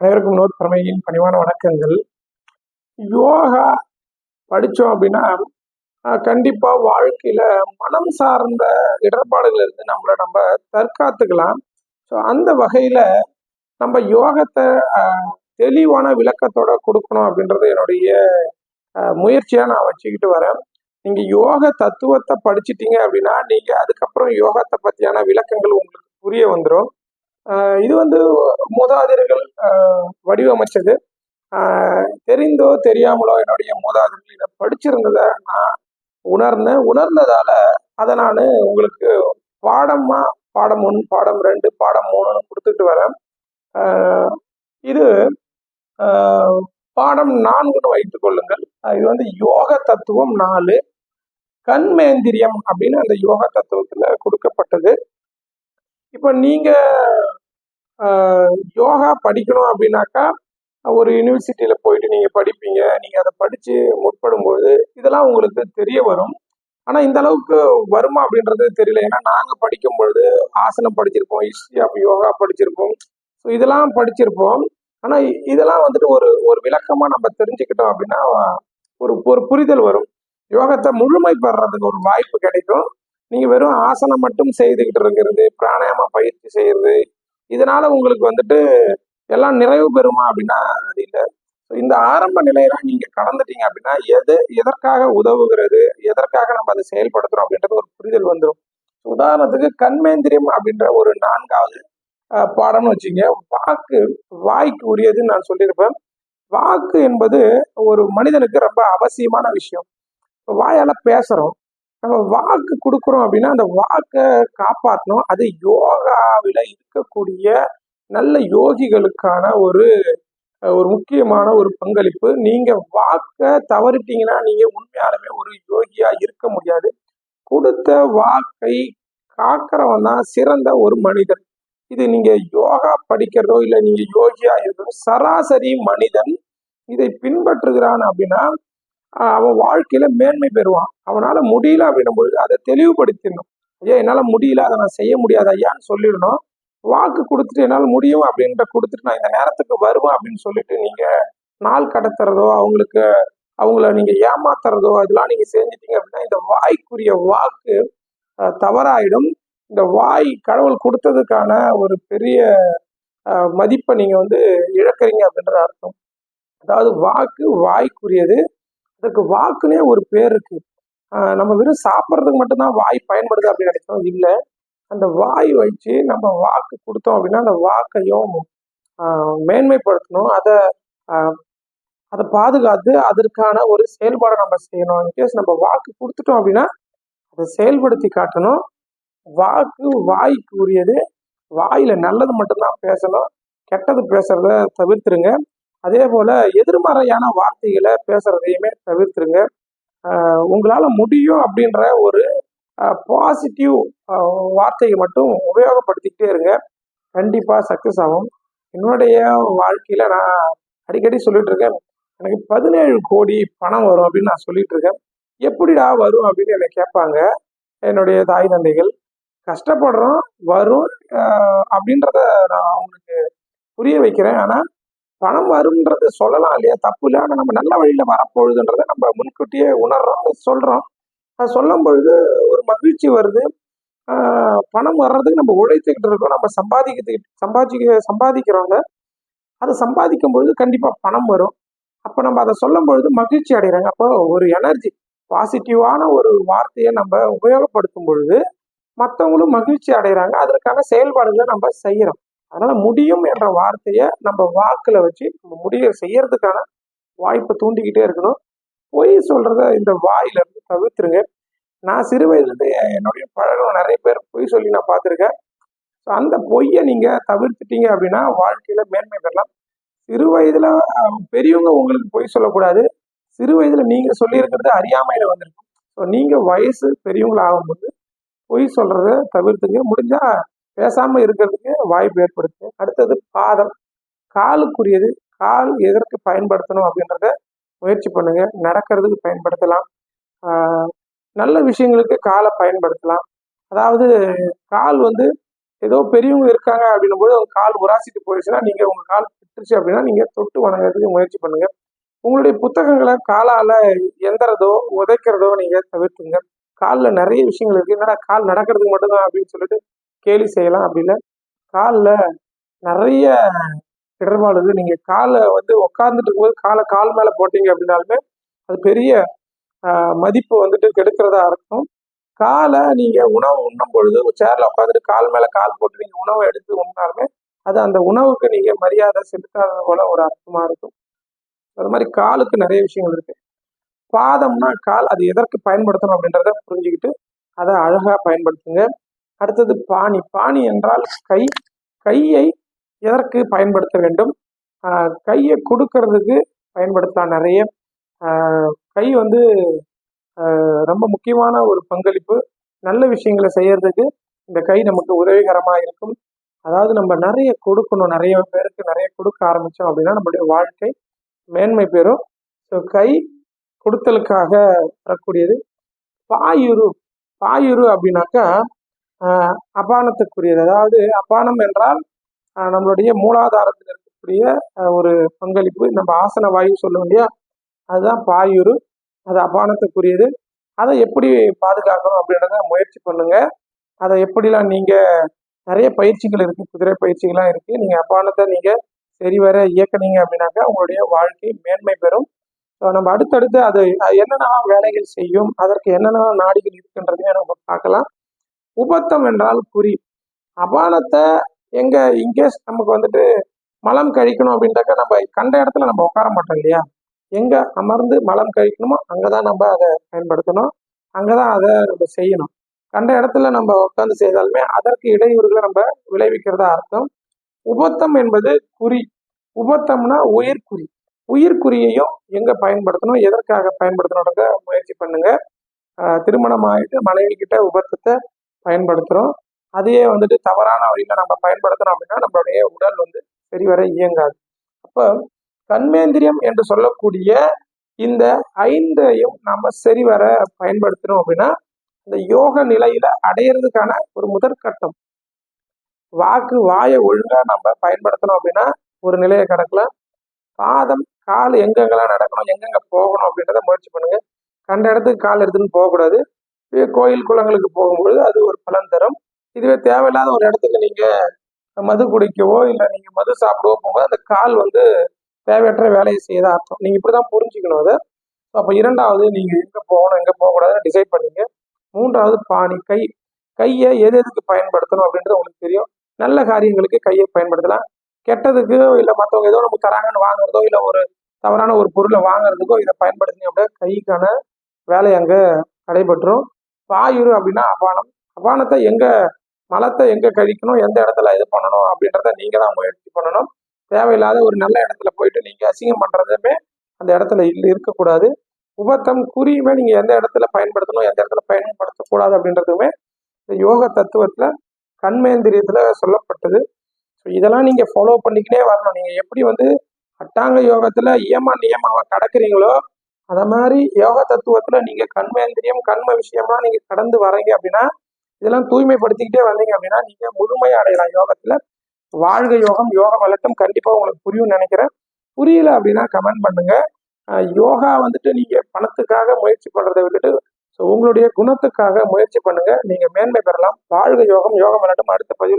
அனைவருக்கும் நோட் பிரமையின் பணிவான வணக்கங்கள். யோகா படித்தோம் அப்படின்னா கண்டிப்பாக வாழ்க்கையில் மனம் சார்ந்த இடர்பாடுகள் இருந்து நம்மளை நம்ம தற்காத்துக்கலாம். ஸோ அந்த வகையில் நம்ம யோகத்தை தெளிவான விளக்கத்தோட கொடுக்கணும் அப்படின்றது என்னுடைய முயற்சியாக நான் வச்சுக்கிட்டு வரேன். நீங்கள் யோக தத்துவத்தை படிச்சிட்டீங்க அப்படின்னா நீங்கள் அதுக்கப்புறம் யோகத்தை பற்றியான விளக்கங்கள் உங்களுக்கு புரிய வந்துடும் இது வந்து மூதாதையர்கள் வடிவமைச்சது. தெரிந்தோ தெரியாமலோ என்னுடைய மூதாதையர்கள் இதை படிச்சிருந்ததை நான் உணர்ந்தேன். உணர்ந்ததால அதை நான் உங்களுக்கு பாடமா பாடம் ஒன்று பாடம் ரெண்டு பாடம் மூணுன்னு கொடுத்துட்டு வரேன். இது பாடம் நான்குன்னு வைத்துக் கொள்ளுங்கள். இது வந்து யோக தத்துவம் நாலு. கண்மேந்திரியம் அப்படின்னு அந்த யோக தத்துவத்துல கொடுக்கப்பட்டது. இப்போ நீங்க யோகா படிக்கணும் அப்படின்னாக்கா ஒரு யூனிவர்சிட்டியில் போயிட்டு நீங்க படிப்பீங்க. நீங்க அதை படிச்சு முற்படும்பொழுது இதெல்லாம் உங்களுக்கு தெரிய வரும். ஆனால் இந்த அளவுக்கு வருமா அப்படின்றது தெரியல. ஏன்னா நாங்கள் படிக்கும் பொழுது ஆசனம் படிச்சிருப்போம். ஹிஸ்ட்ரி ஆஃப் யோகா படிச்சிருப்போம். ஸோ இதெல்லாம் படிச்சிருப்போம். ஆனால் இதெல்லாம் வந்துட்டு ஒரு ஒரு விளக்கமா நம்ம தெரிஞ்சுக்கிட்டோம் அப்படின்னா ஒரு ஒரு புரிதல் வரும். யோகத்தை முழுமை பெறதுக்கு ஒரு வாய்ப்பு கிடைக்கும். நீங்க வெறும் ஆசனம் மட்டும் செய்துக்கிட்டு இருக்கிறது பிராணாயாம பயிற்சி செய்யறது இதனால உங்களுக்கு வந்துட்டு எல்லாம் நிறைவு பெறுமா அப்படின்னா அது இல்லை. இந்த ஆரம்ப நிலையெல்லாம் நீங்க கடந்துட்டீங்க அப்படின்னா எது எதற்காக உதவுகிறது எதற்காக நம்ம அதை செயல்படுத்துறோம் அப்படின்றது ஒரு புரிதல் வந்துடும் உதாரணத்துக்கு கண்மேந்திரியம் அப்படின்ற ஒரு நான்காவது பாடம்னு வச்சுங்க வாக்கு வாய்க்கு உரியதுன்னு நான் சொல்லியிருப்பேன். வாக்கு என்பது ஒரு மனிதனுக்கு ரொம்ப அவசியமான விஷயம். வாயால பேசுறோம். நம்ம வாக்கு கொடுக்குறோம் அப்படின்னா அந்த வாக்கை காப்பாற்றணும் அது யோகாவில் இருக்கக்கூடிய நல்ல யோகிகளுக்கான ஒரு ஒரு முக்கியமான ஒரு பங்களிப்பு. நீங்க வாக்க தவறிட்டீங்கன்னா நீங்க உண்மையாலுமே ஒரு யோகியா இருக்க முடியாது. கொடுத்த வாக்கை காக்கிறவன் தான் சிறந்த ஒரு மனிதன். இது நீங்க யோகா படிக்கிறதோ இல்லை நீங்க யோகியா இருக்கிறதோ சராசரி மனிதன் இதை பின்பற்றுகிறான் அப்படின்னா அவன் வாழ்க்கையில மேன்மை பெறுவான். அவனால முடியல அப்படின்னும் பொழுது அதை தெளிவுபடுத்திடணும். ஐயா என்னால முடியல அதை நான் செய்ய முடியாது ஐயான்னு சொல்லிடணும். வாக்கு கொடுத்துட்டு என்னால் முடியும் அப்படின்ற கொடுத்துட்டு நான் இந்த நேரத்துக்கு வருவேன் அப்படின்னு சொல்லிட்டு நீங்க நாள் கடத்துறதோ அவங்களுக்கு அவங்கள நீங்க ஏமாத்துறதோ அதெல்லாம் நீங்க செஞ்சிட்டீங்க அப்படின்னா இந்த வாய்க்குரிய வாக்கு தவறாயிடும். இந்த வாய் கடவுள் கொடுத்ததுக்கான ஒரு பெரிய மதிப்பை நீங்க வந்து இழக்கிறீங்க அப்படின்ற அர்த்தம். அதாவது வாக்கு வாய்க்குரியது. அதுக்கு வாக்குனே ஒரு பேர் இருக்கு. நம்ம வெறும் சாப்பிட்றதுக்கு மட்டும்தான் வாய் பயன்படுது அப்படின்னு நினைக்கிறோம். இல்லை அந்த வாய் வச்சு நம்ம வாக்கு கொடுத்தோம் அப்படின்னா அந்த வாக்கையும் மேன்மைப்படுத்தணும். அதை அதை பாதுகாத்து அதற்கான ஒரு செயல்பாடை நம்ம செய்யணும். இன்கேஸ் நம்ம வாக்கு கொடுத்துட்டோம் அப்படின்னா அதை செயல்படுத்தி காட்டணும். வாக்கு வாய்க்கு உரியது. வாயில நல்லது மட்டும்தான் பேசணும். கெட்டது பேசுறத தவிர்த்துருங்க. அதே போல் எதிர்மறையான வார்த்தைகளை பேசுகிறதையுமே தவிர்த்துருங்க. உங்களால் முடியும் அப்படின்ற ஒரு பாசிட்டிவ் வார்த்தையை மட்டும் உபயோகப்படுத்திக்கிட்டே இருங்க. கண்டிப்பாக சக்ஸஸ் ஆகும். என்னுடைய வாழ்க்கையில் நான் அடிக்கடி சொல்லிட்டு இருக்கேன் எனக்கு பதினேழு கோடி பணம் வரும் அப்படின்னு நான் சொல்லிட்டு இருக்கேன் எப்படிடா வரும் அப்படின்னு என்னை கேட்பாங்க. என்னுடைய தாய் தந்தைகள். கஷ்டப்படுறோம் வரும் அப்படின்றத நான் அவங்களுக்கு புரிய வைக்கிறேன். ஆனால் பணம் வரும்ன்றது சொல்லலாம் இல்லையா? தப்பு இல்லை. ஆனால் நம்ம நல்ல வழியில் வரப்போகுதுன்றதை நம்ம முன்கூட்டியே உணர்றோம் அதை அது சொல்லும் பொழுது ஒரு மகிழ்ச்சி வருது. பணம் வர்றதுக்கு நம்ம உழைத்துக்கிட்டு இருக்கோம். நம்ம சம்பாதிக்கிறதுக்கு சம்பாதிக்க சம்பாதிக்கிறவங்க அதை சம்பாதிக்கும் பொழுது கண்டிப்பாக பணம் வரும். அப்போ நம்ம அதை சொல்லும் பொழுது மகிழ்ச்சி அடைகிறாங்க அப்போ ஒரு எனர்ஜி பாசிட்டிவான ஒரு வார்த்தையை நம்ம உபயோகப்படுத்தும் பொழுது மற்றவங்களும் மகிழ்ச்சி அடைகிறாங்க அதற்கான செயல்பாடுகளை நம்ம செய்கிறோம் அதனால முடியும் என்ற வார்த்தையை நம்ம வாக்குல வச்சு நம்ம முடிய செய்யறதுக்கான வாய்ப்பை தூண்டிக்கிட்டே இருக்கணும். பொய் சொல்றத இந்த வாயில இருந்து தவிர்த்துருங்க. நான் சிறு வயதுலேருந்து என்னுடைய பழகம் நிறைய பேர் பொய் சொல்லி நான் பார்த்துருக்கேன். ஸோ அந்த பொய்யை நீங்க தவிர்த்துட்டீங்க அப்படின்னா வாழ்க்கையில மேன்மை பெறலாம். சிறு வயதுல பெரியவங்க உங்களுக்கு பொய் சொல்லக்கூடாது. சிறு வயதுல நீங்க சொல்லியிருக்கிறது அறியாமையில வந்திருக்கும். ஸோ நீங்க வயசு பெரியவங்கள ஆகும்போது பொய் சொல்றத தவிர்த்துங்க. முடிஞ்சா பேசாமல் இருக்கிறதுக்கு வாய்ப்பு ஏற்படுத்துங்க அடுத்தது பாதம் காலுக்குரியது கால் எதற்கு பயன்படுத்தணும் அப்படின்றத முயற்சி பண்ணுங்க. நடக்கிறதுக்கு பயன்படுத்தலாம். நல்ல விஷயங்களுக்கு காலை பயன்படுத்தலாம். அதாவது கால் வந்து ஏதோ பெரியவங்க இருக்காங்க அப்படின்னும் போது அவங்க கால் உராசிட்டு போயிடுச்சுன்னா நீங்க உங்க கால் விட்டுருச்சு அப்படின்னா நீங்கள் தொட்டு வணங்குறதுக்கு முயற்சி பண்ணுங்க. உங்களுடைய புத்தகங்களை காலால் எந்திரதோ உதைக்கிறதோ நீங்கள் தவிர்த்துங்க. காலில் நிறைய விஷயங்கள் இருக்குது என்னடா கால் நடக்கிறதுக்கு மட்டும்தான் அப்படின்னு சொல்லிட்டு கேலி செய்யலாம் அப்படி இல்லை காலில் நிறைய இடர்பாடுது நீங்கள் காலை வந்து உட்காந்துட்டு இருக்கும்போது காலை கால் மேலே போட்டீங்க அப்படின்னாலுமே அது பெரிய மதிப்பு வந்துட்டு கெடுக்கிறதா இருக்கும் காலை நீங்கள் உணவு உண்ணும் பொழுது சேரில் உட்காந்துட்டு கால் மேலே கால் போட்டு நீங்கள் உணவை எடுத்து உண்ணாலுமே அது அந்த உணவுக்கு நீங்கள் மரியாதை செலுத்தாத போல ஒரு அர்த்தமாக இருக்கும். அது மாதிரி காலுக்கு நிறைய விஷயங்கள் இருக்குது பாதம்னா கால் அது எதற்கு பயன்படுத்தணும் அப்படின்றத புரிஞ்சுக்கிட்டு அதை அழகாக பயன்படுத்துங்க. அடுத்தது பாணி. பாணி என்றால் கை கையை எதற்கு பயன்படுத்த வேண்டும்? கையை கொடுக்கறதுக்கு பயன்படுத்தலாம் நிறைய. கை வந்து ரொம்ப முக்கியமான ஒரு பங்களிப்பு. நல்ல விஷயங்களை செய்யறதுக்கு இந்த கை நமக்கு உதவிகரமாக இருக்கும். அதாவது நம்ம நிறைய கொடுக்கணும். நிறைய பேருக்கு நிறைய கொடுக்க ஆரம்பித்தோம் அப்படின்னா நம்மளுடைய வாழ்க்கை மேன்மை பெறும். ஸோ கை கொடுத்தலுக்காக வரக்கூடியது. பாயுரு பாயுரு அப்படின்னாக்கா அபானத்துக்குரியது. அதாவது அபானம் என்றால் நம்மளுடைய மூலாதாரத்தில் இருக்கக்கூடிய ஒரு பங்களிப்பு. நம்ம ஆசன வாயு சொல்லுவோம் இல்லையா? அதுதான் பாயுரு அது அபானத்துக்குரியது. அதை எப்படி பாதுகாக்கணும் அப்படின்றத முயற்சி பண்ணுங்க. அதை எப்படிலாம் நீங்கள் நிறைய பயிற்சிகள் இருக்குது குதிரை பயிற்சிகள்லாம் இருக்குது நீங்கள் அபானத்தை நீங்கள் சரிவர இயக்குனீங்க அப்படின்னாக்கா உங்களுடைய வாழ்க்கை மேன்மை பெறும். ஸோ நம்ம அடுத்தடுத்து அது என்னென்ன வேலைகள் செய்யும் அதற்கு என்னென்ன நாடிகள் இருக்குன்றதையும் நம்ம பார்க்கலாம். உபத்தம் என்றால் குறி. அபானத்தை எங்க இன்கேஸ் நமக்கு வந்துட்டு மலம் கழிக்கணும் அப்படின்றாக்கா நம்ம கண்ட இடத்துல நம்ம உட்கார மாட்டோம் இல்லையா? எங்க அமர்ந்து மலம் கழிக்கணுமோ அங்கதான் நம்ம அதை பயன்படுத்தணும். அங்கதான் அதை நம்ம செய்யணும். கண்ட இடத்துல நம்ம உட்காந்து செய்தாலுமே அதற்கு இடையூறுகளை நம்ம விளைவிக்கிறதா அர்த்தம். உபத்தம் என்பது குறி. உபத்தம்னா உயிர்குறி உயிர்குறியையும் எங்க பயன்படுத்தணும் எதற்காக பயன்படுத்தணுன்ற முயற்சி பண்ணுங்க. திருமணம் ஆகிட்டு மனைவி கிட்ட உபத்தத்தை பயன்படுத்துகிறோம் அதையே வந்துட்டு தவறான வழியில் நம்ம பயன்படுத்துகிறோம் அப்படின்னா நம்மளுடைய உடல் வந்து சரிவர இயங்காது. அப்போ கண்மேந்திரியம் என்று சொல்லக்கூடிய இந்த ஐந்தையும் நம்ம சரிவர பயன்படுத்தணும் அப்படின்னா இந்த யோக நிலையில அடையிறதுக்கான ஒரு முதற்கட்டம். வாக்கு வாயை ஒழுங்கா நம்ம பயன்படுத்தணும் அப்படின்னா ஒரு நிலையை கடக்கலாம் பாதம் கால் எங்கெங்கெல்லாம் நடக்கணும் எங்கெங்க போகணும் அப்படின்றத முயற்சி பண்ணுங்க. கண்ட இடத்துக்கு கால் எடுத்துன்னு போகக்கூடாது. கோயில் குளங்களுக்கு போகும்பொழுது அது ஒரு பலன் தரும். இதுவே தேவையில்லாத ஒரு இடத்துக்கு நீங்க மது குடிக்கவோ இல்லை நீங்க மது சாப்பிடவோ போகும்போது அந்த கால் வந்து தேவையற்ற வேலையை செய்யதா அர்த்தம். நீங்க இப்படிதான் புரிஞ்சுக்கணும் அதை. அப்போ இரண்டாவது நீங்க எங்க போகணும் எங்க போகக்கூடாதுன்னு டிசைட் பண்ணீங்க. மூன்றாவது பாணி கை. கையை எது எதுக்கு பயன்படுத்தணும் அப்படின்றது உங்களுக்கு தெரியும். நல்ல காரியங்களுக்கு கையை பயன்படுத்தலாம். கெட்டதுக்கு இல்லை மற்றவங்க ஏதோ நமக்கு தராங்கன்னு வாங்குறதோ இல்லை ஒரு தவறான ஒரு பொருளை வாங்குறதுக்கோ இதை பயன்படுத்தினீங்க அப்படின்னா கைக்கான வேலை அங்கே நடைபெற்றும் பாயுரு அப்படின்னா அபானம். அபானத்தை எங்க மலத்தை எங்க கழிக்கணும் எந்த இடத்துல இது பண்ணணும் அப்படின்றத நீங்க தான் முயற்சி பண்ணணும். தேவையில்லாத ஒரு நல்ல இடத்துல போயிட்டு நீங்க அசிங்கம் பண்றதுமே அந்த இடத்துல இருக்கக்கூடாது. உபத்தம் குறியுமே நீங்க எந்த இடத்துல பயன்படுத்தணும் எந்த இடத்துல பயன்படுத்தக்கூடாது அப்படின்றதுமே இந்த யோக தத்துவத்துல கண்மேந்திரியத்துல சொல்லப்பட்டது. ஸோ இதெல்லாம் நீங்க ஃபாலோ பண்ணிக்கிட்டே வரணும். நீங்க எப்படி வந்து அட்டாங்க யோகத்துல இயமா நியமாவை கடக்குறீங்களோ அத மாதிரி யோக தத்துவத்துல நீங்க கண்மேந்திரியம் கண்ம விஷயமா நீங்க கடந்து வரீங்க அப்படின்னா இதெல்லாம் தூய்மைப்படுத்திக்கிட்டே வந்தீங்க அப்படின்னா நீங்க முழுமையை அடையலாம் யோகத்துல. வாழ்க யோகம் யோகம் வளர்த்தம் கண்டிப்பா உங்களுக்கு புரியும் நினைக்கிறேன். புரியல அப்படின்னா கமெண்ட் பண்ணுங்க. யோகா வந்துட்டு நீங்க பணத்துக்காக முயற்சி பண்றதை விட்டுட்டு ஸோ உங்களுடைய குணத்துக்காக முயற்சி பண்ணுங்க. நீங்க மேன்மை பெறலாம். வாழ்க யோகம் யோகம் வளர்த்தம் அடுத்த பதிவில்